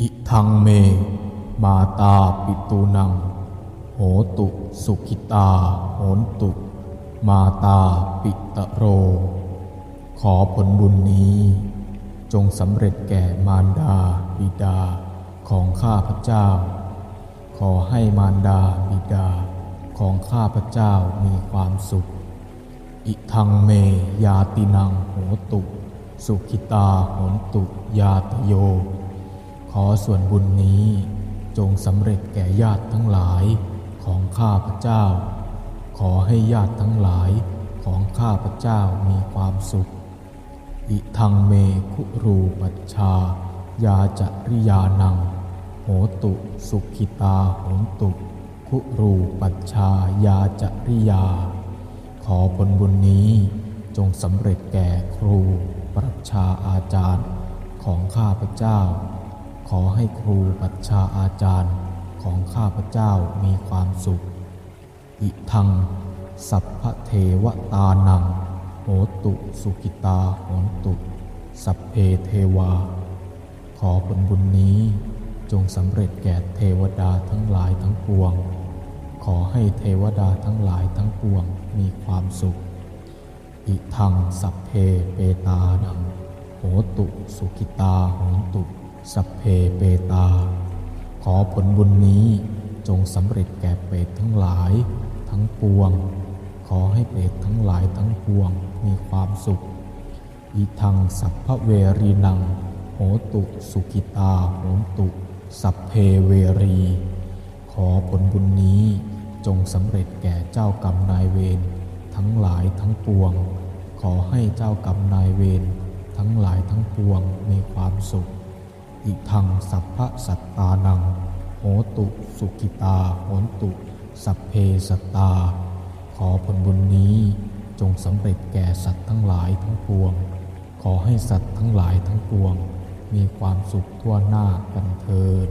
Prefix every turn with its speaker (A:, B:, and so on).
A: อิทังเม มาตาปิตูนัง โหตุสุขิตา โหนตุ มาตาปิตะโร ขอผลบุญนี้ จงสำเร็จแก่มารดาบิดาของข้าพเจ้า ขอให้มารดาบิดาของข้าพเจ้ามีความสุข อิทังเมยาตินังโหตุ สุขิตาโหนตุยาตโย อส่วนบุญนี้จงสำเร็จแก่ญาติทั้งหลายของข้าพเจ้า ขอให้ญาติทั้งหลายของข้าพเจ้ามีความสุข อิทังเมคุรูปัชชายาจริยานัง โหตุสุขิตาโหตุ คุรูปัชชายาจริยา ขอผลบุญนี้จงสำเร็จแก่ครูปรัชชาอาจารย์ของข้าพเจ้า ขอให้ครูปัชชาอาจารย์ของข้าพเจ้ามีความสุข อิทัง สัพพเทวตานัง โหตุสุกิตาโหนตุ สัพเพเทวา ขอผลบุญนี้จงสำเร็จแก่เทวดาทั้งหลายทั้งปวง ขอให้เทวดาทั้งหลายทั้งปวงมีความสุข อิทังสัพเพเปตานัง โหตุสุกิตาโหนตุ สัพเพเปตา ขอผลบุญนี้จงสำเร็จแก่เปรตทั้งหลาย ทั้งปวง ขอให้เปรตทั้งหลายทั้งปวงมีความสุข อิทังสัพพเวรีนัง โหตุสุกิตาโหตุ สัพเพเวรี ขอผลบุญนี้จงสำเร็จแก่เจ้ากรรมนายเวรทั้งหลายทั้งปวง ขอให้เจ้ากรรมนายเวรทั้งหลายทั้งปวงมีความสุข อิทังสัพพะสัตตานัง โหตุสุกิตาโหนตุ สัพเพสัตตา ขอผลบุญนี้จงสำเร็จแก่สัตว์ทั้งหลายทั้งปวง ขอให้สัตว์ทั้งหลายทั้งปวง มีความสุขทั่วหน้ากันเถิด